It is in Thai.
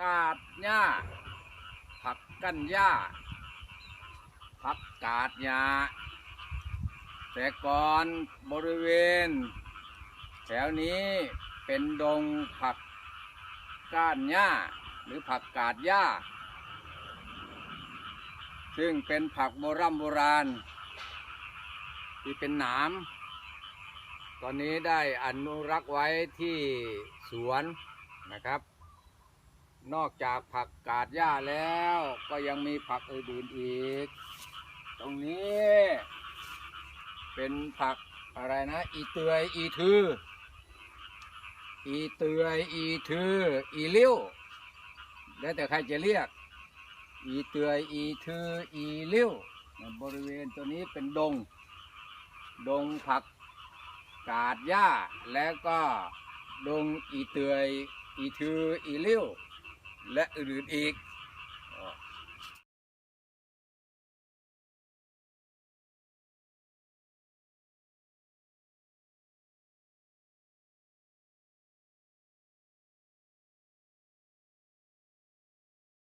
กาดหญ้า ผักกั้นหญ้า ผักกาดหญ้า แต่ก่อนบริเวณ แถวนี้เป็นดงผักก้านหญ้า หรือผักกาดหญ้า ซึ่งเป็นผักโบรโบราณ ที่เป็นหนามตอนนี้ได้อนุรักษ์ไว้ที่สวนนะครับ นอกจากผักกาดหญ้าแล้วก็ยังมีผักอื่นๆอีก ตรงนี้ เป็นผักอะไรนะ อีเตยอีทือ อีเตยอีทือ อีเลี้ยวแล้วแต่ใครจะเรียก อีเตยอีทือ อีเลี้ยวบริเวณตัวนี้เป็นดง ดงผักกาดหญ้าแล้วก็ดงอีเตยอีทือ อีเลี้ยว และอื่นๆอีก